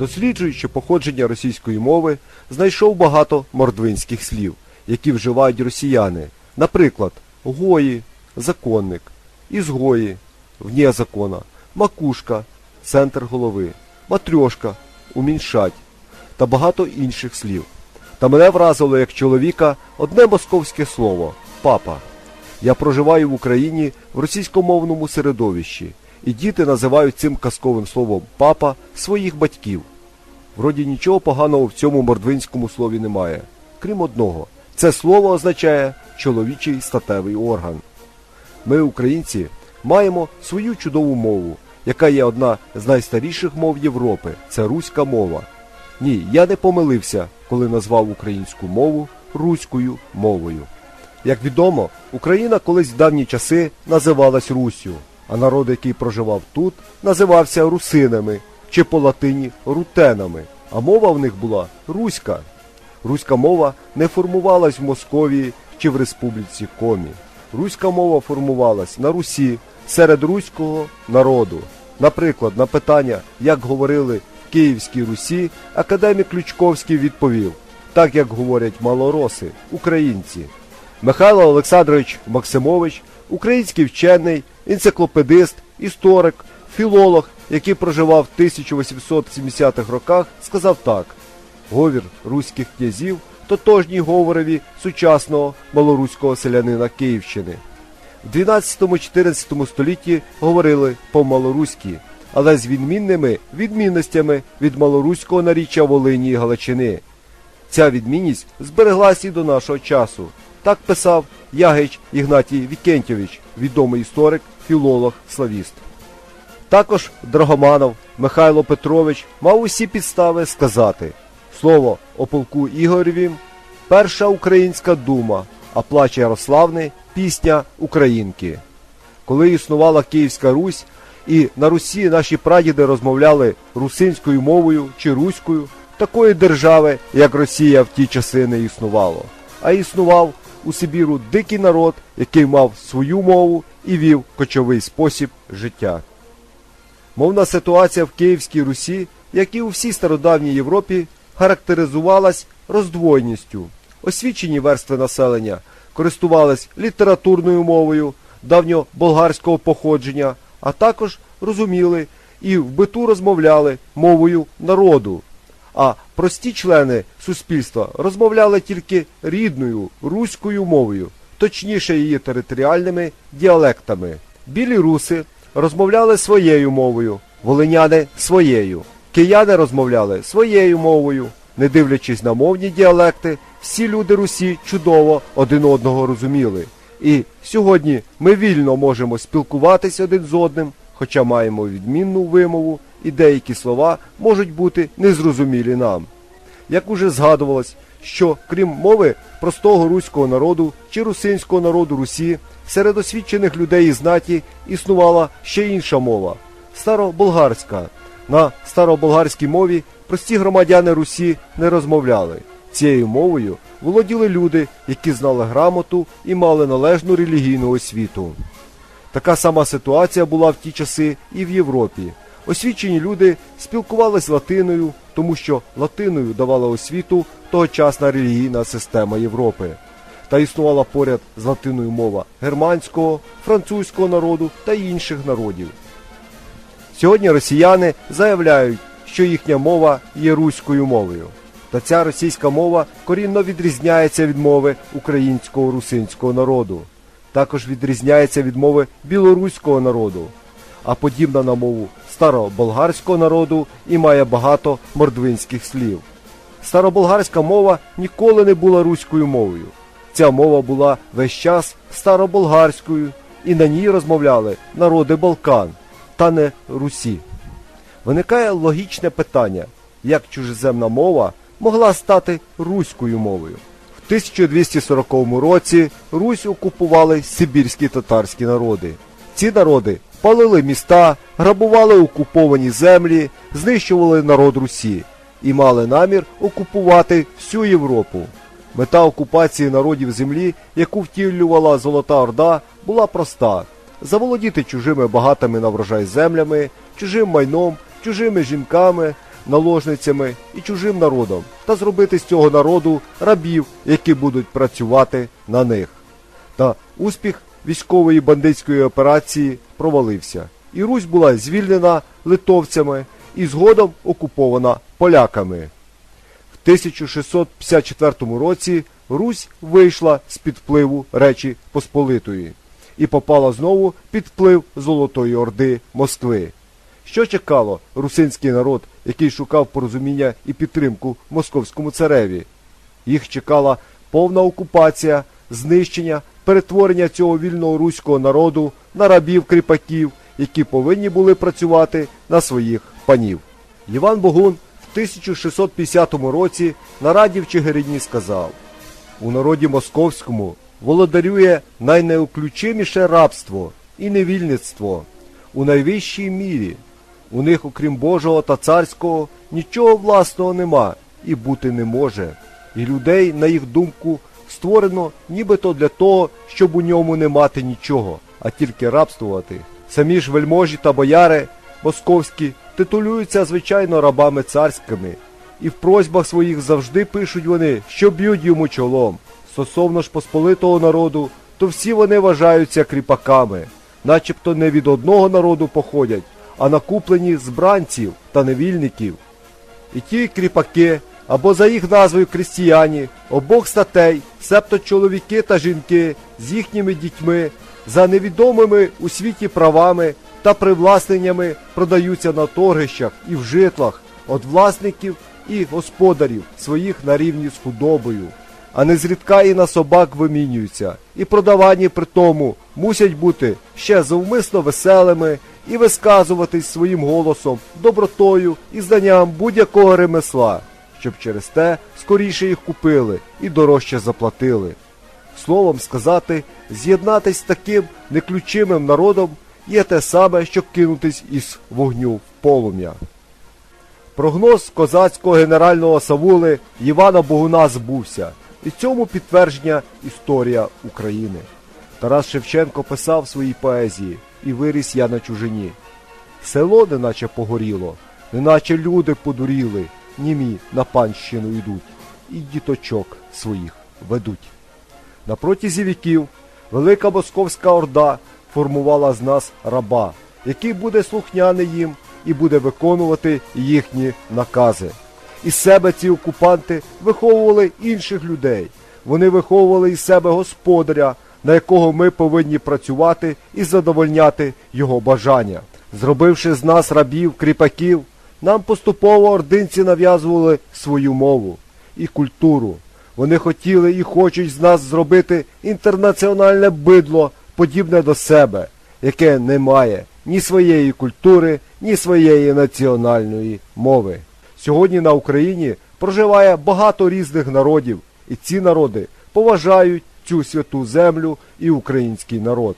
Досліджуючи походження російської мови, знайшов багато мордвинських слів, які вживають росіяни. Наприклад, гої, законник, ізгої, вне закона, макушка, центр голови, матрьошка, уміншать та багато інших слів. Та мене вразило як чоловіка одне московське слово папа. Я проживаю в Україні в російськомовному середовищі, і діти називають цим казковим словом папа своїх батьків. Вроді нічого поганого в цьому мордвинському слові немає, крім одного. Це слово означає чоловічий статевий орган. Ми, українці, маємо свою чудову мову, яка є одна з найстаріших мов Європи це руська мова. Ні, я не помилився, коли назвав українську мову руською мовою. Як відомо, Україна колись в давні часи називалась Руссю, а народ, який проживав тут, називався русинами чи по латині рутенами, а мова в них була руська. Руська мова не формувалась в Московії чи в Республіці Комі. Руська мова формувалась на Русі серед руського народу. Наприклад, на питання, як говорили в Київській Русі, академік Ключковський відповів, так як говорять малороси, українці. Михайло Олександрович Максимович, український вчений, енциклопедист, історик, філолог, який проживав в 1870-х роках, сказав так: говір руських князів тотожній говорові сучасного малоруського селянина Київщини. В 12-14 столітті говорили по-малоруськи, але з відмінними відмінностями від малоруського наріччя Волині і Галичини. Ця відмінність збереглась і до нашого часу. Так писав Ягич Ігнатій Вікентьович, відомий історик, філолог, славіст. Також Драгоманов Михайло Петрович мав усі підстави сказати слово о полку Ігоревім перша українська дума, а плач Ярославни пісня Українки. Коли існувала Київська Русь, і на Русі наші прадіди розмовляли русинською мовою чи руською, такої держави, як Росія в ті часи не існувало, а існував у Сибіру дикий народ, який мав свою мову і вів кочовий спосіб життя. Мовна ситуація в Київській Русі, як і у всій стародавній Європі, характеризувалась роздвойністю. Освічені верстви населення користувались літературною мовою давньоболгарського походження, а також розуміли і в биту розмовляли мовою народу. А прості члени суспільства розмовляли тільки рідною руською мовою, точніше її територіальними діалектами. Білі руси розмовляли своєю мовою, волиняни своєю. Кияни розмовляли своєю мовою. Не дивлячись на мовні діалекти, всі люди Русі чудово один одного розуміли. І сьогодні ми вільно можемо спілкуватись один з одним, хоча маємо відмінну вимову, і деякі слова можуть бути незрозумілі нам. Як уже згадувалось, що крім мови простого руського народу чи русинського народу Русі, серед освічених людей і знаті існувала ще інша мова староболгарська. На староболгарській мові прості громадяни Русі не розмовляли. Цією мовою володіли люди, які знали грамоту і мали належну релігійну освіту. Така сама ситуація була в ті часи і в Європі. Освічені люди спілкувалися латиною, тому що латиною давала освіту тогочасна релігійна система Європи. Та існувала поряд з латиною мова германського, французького народу та інших народів. Сьогодні росіяни заявляють, що їхня мова є руською мовою. Та ця російська мова корінно відрізняється від мови українського русинського народу. Також відрізняється від мови білоруського народу, а подібна на мову староболгарського народу і має багато мордвинських слів. Староболгарська мова ніколи не була руською мовою. Ця мова була весь час староболгарською, і на ній розмовляли народи Балкан, та не Русі. Виникає логічне питання, як чужеземна мова могла стати руською мовою. В 1240 році Русь окупували сибірські татарські народи. Ці народи палили міста, грабували окуповані землі, знищували народ Русі і мали намір окупувати всю Європу. Мета окупації народів землі, яку втілювала Золота Орда, була проста заволодіти чужими багатими на врожай землями, чужим майном, чужими жінками, наложницями і чужим народом та зробити з цього народу рабів, які будуть працювати на них. Та успіх військової бандитської операції провалився, і Русь була звільнена литовцями і згодом окупована поляками. В 1654 році Русь вийшла з-під впливу Речі Посполитої і попала знову під вплив Золотої Орди Москви. Що чекало русинський народ, який шукав порозуміння і підтримку московському цареві? Їх чекала повна окупація, знищення, перетворення цього вільного руського народу на рабів-кріпаків, які повинні були працювати на своїх панів. Іван Богун в 1650 році на раді в Чигирині сказав у народі московському володарює найнеуключиміше рабство і невільництво у найвищій мірі. У них, окрім Божого та царського, нічого власного нема і бути не може. І людей, на їх думку, створено нібито для того, щоб у ньому не мати нічого, а тільки рабствувати. Самі ж вельможі та бояри московські титулюються звичайно рабами царськими, і в просьбах своїх завжди пишуть вони, що б'ють йому чолом. Стосовно ж посполитого народу, то всі вони вважаються кріпаками, начебто не від одного народу походять, а накуплені з бранців та невільників. І ті кріпаки, або за їх назвою крістіяні, обох статей, себто чоловіки та жінки з їхніми дітьми, за невідомими у світі правами та привласненнями продаються на торгищах і в житлах від власників і господарів своїх на рівні з худобою, а не зрідка і на собак вимінюються, і продавані при тому мусять бути ще завмисно веселими і висказуватись своїм голосом, добротою і знанням будь-якого ремесла, щоб через те скоріше їх купили і дорожче заплатили. Словом сказати, з'єднатись з таким неключимим народом є те саме, що кинутись із вогню в полум'я. Прогноз козацького генерального Савули Івана Богуна збувся, і цьому підтвердження історія України. Тарас Шевченко писав в своїй поезії і виріс я на чужині. Село неначе погоріло, неначе люди подуріли, німі на панщину йдуть, і діточок своїх ведуть. На протязі віків велика московська орда формувала з нас раба, який буде слухняний їм і буде виконувати їхні накази. Із себе ці окупанти виховували інших людей. Вони виховували із себе господаря, на якого ми повинні працювати і задовольняти його бажання. Зробивши з нас рабів, кріпаків, нам поступово ординці нав'язували свою мову і культуру. Вони хотіли і хочуть з нас зробити інтернаціональне бидло, подібне до себе, яке не має ні своєї культури, ні своєї національної мови. Сьогодні на Україні проживає багато різних народів, і ці народи поважають цю святу землю і український народ.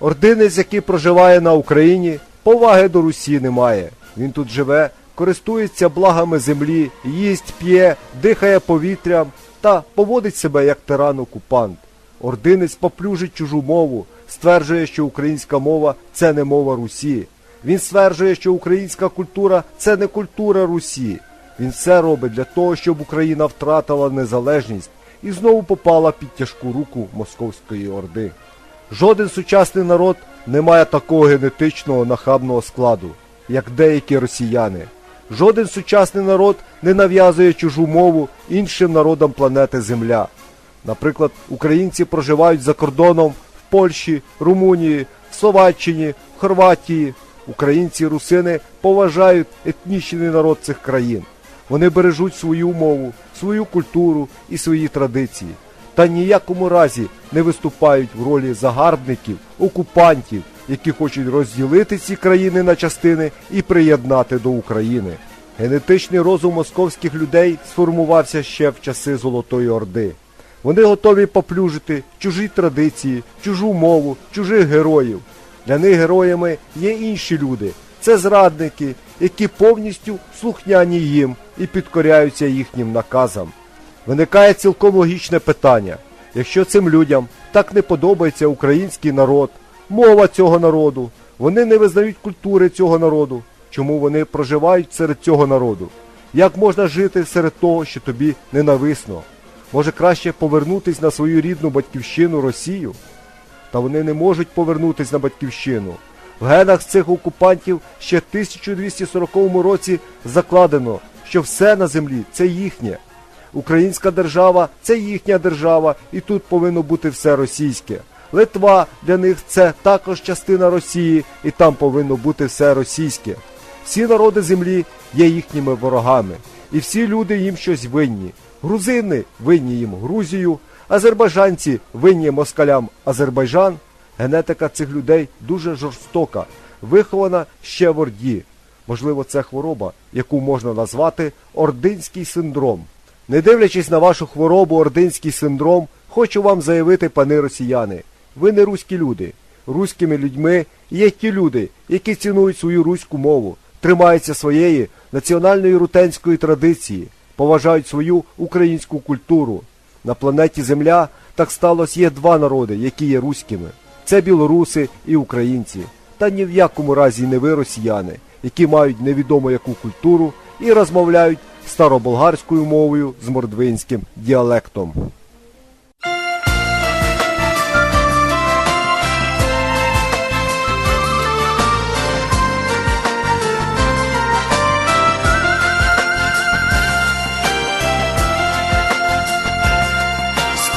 Ординець, який проживає на Україні, поваги до Русі немає. Він тут живе, користується благами землі, їсть, п'є, дихає повітрям та поводить себе як тиран-окупант. Ординець поплюжить чужу мову, стверджує, що українська мова це не мова Русі. Він стверджує, що українська культура це не культура Русі. Він все робить для того, щоб Україна втратила незалежність і знову попала під тяжку руку Московської Орди. Жоден сучасний народ не має такого генетичного нахабного складу, як деякі росіяни. Жоден сучасний народ не нав'язує чужу мову іншим народам планети Земля. Наприклад, українці проживають за кордоном в Польщі, Румунії, Словаччині, Хорватії. Українці і русини поважають етнічний народ цих країн. Вони бережуть свою мову, свою культуру і свої традиції, та ніякому разі не виступають в ролі загарбників, окупантів, які хочуть розділити ці країни на частини і приєднати до України. Генетичний розум московських людей сформувався ще в часи Золотої Орди. Вони готові поплюжити чужі традиції, чужу мову, чужих героїв. Для них героями є інші люди. Це зрадники, які повністю слухняні їм і підкоряються їхнім наказам. Виникає цілком логічне питання: якщо цим людям так не подобається український народ, мова цього народу, вони не визнають культури цього народу, чому вони проживають серед цього народу. Як можна жити серед того, що тобі ненависно? Може краще повернутись на свою рідну батьківщину Росію? Та вони не можуть повернутись на батьківщину. В генах цих окупантів ще в 1240 році закладено, що все на землі це їхнє. Українська держава це їхня держава, і тут повинно бути все російське. Литва для них це також частина Росії, і там повинно бути все російське. Всі народи землі є їхніми ворогами, і всі люди їм щось винні. Грузини винні їм Грузію, азербайджанці винні москалям Азербайджан. Генетика цих людей дуже жорстока, вихована ще в Орді. Можливо, це хвороба, яку можна назвати ординський синдром. Не дивлячись на вашу хворобу, ординський синдром, хочу вам заявити, пани росіяни, ви не руські люди. Руськими людьми є ті люди, які цінують свою руську мову, тримаються своєї національної рутенської традиції, поважають свою українську культуру. На планеті Земля так сталося є два народи, які є руськими. Це білоруси і українці. Та ні в якому разі не ви росіяни, які мають невідомо яку культуру і розмовляють староболгарською мовою з мордвинським діалектом.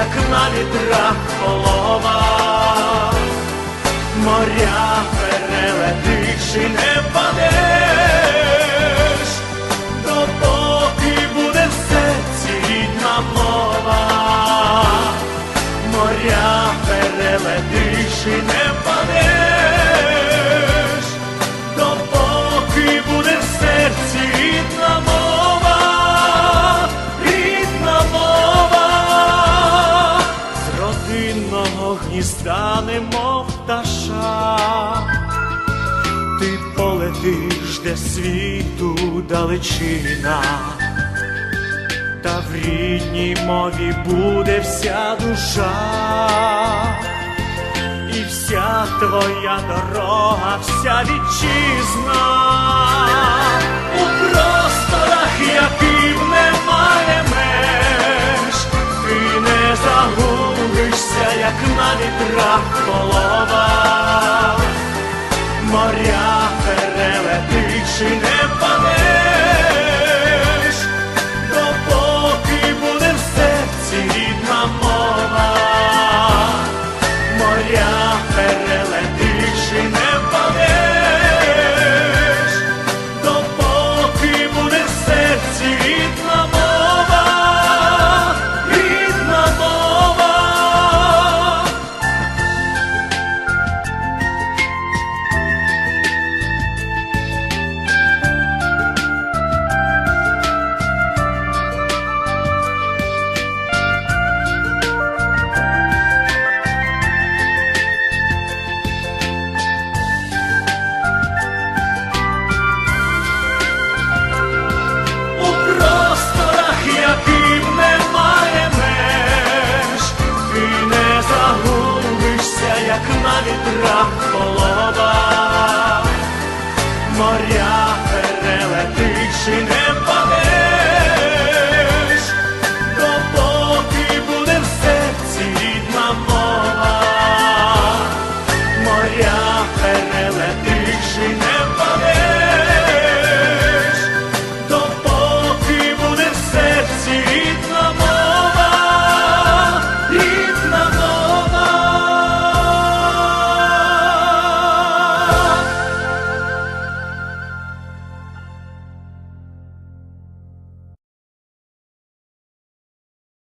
як на вітрах полова, моря перелетиш і не падеш, допоки буде все рідна мова, моря перелетиш і не впадеш, де світу далечина. Та в рідній мові буде вся душа, і вся твоя дорога, вся вітчизна,